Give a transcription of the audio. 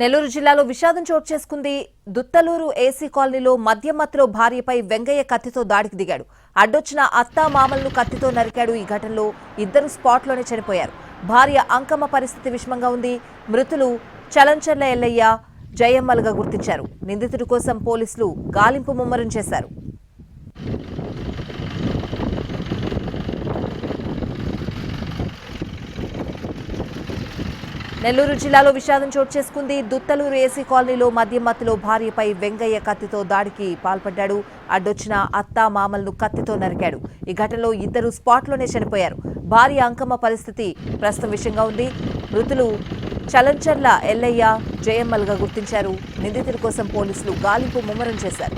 నెల్లూరు జిల్లాలో విషాదం చోటు చేసుకుంది. దుత్తలూరు ఏసీ కాలనీలో మద్యమత్తులో భార్యపై వెంగయ్య కత్తితో దాడికి దిగాడు. అడ్డొచ్చిన అత్తా మామలను కత్తితో నరికాడు ఈ ఘటనలో ఇద్దరు స్పాట్లోనే చనిపోయారు. భార్య అంకమ్మ పరిస్థితి విషమంగా ఉంది. మృతులు చలంచర్ల ఎల్లయ్య జయమ్మలుగా గుర్తించారు. నిందితుడి కోసం పోలీసులు గాలింపు ముమ్మరం చేశారు. నెల్లూరు జిల్లాలో విషాదం చోటు చేసుకుంది. దుత్తలూరు ఏసీ కాలనీలో మద్యం మత్తులో భార్యపై వెంగయ్య కత్తితో దాడికి పాల్పడ్డాడు. అడ్డొచ్చిన అత్తా మామలను కత్తితో నరికాడు. ఈ ఘటనలో ఇద్దరు స్పాట్లోనే చనిపోయారు. భార్య అంకమ్మ పరిస్థితి ప్రస్తుతం విషయంగా ఉంది. మృతులు చలంచర్ల ఎల్లయ్య జయమ్మల్గా గుర్తించారు. నిందితుల కోసం పోలీసులు గాలింపు ముమ్మరం చేశారు.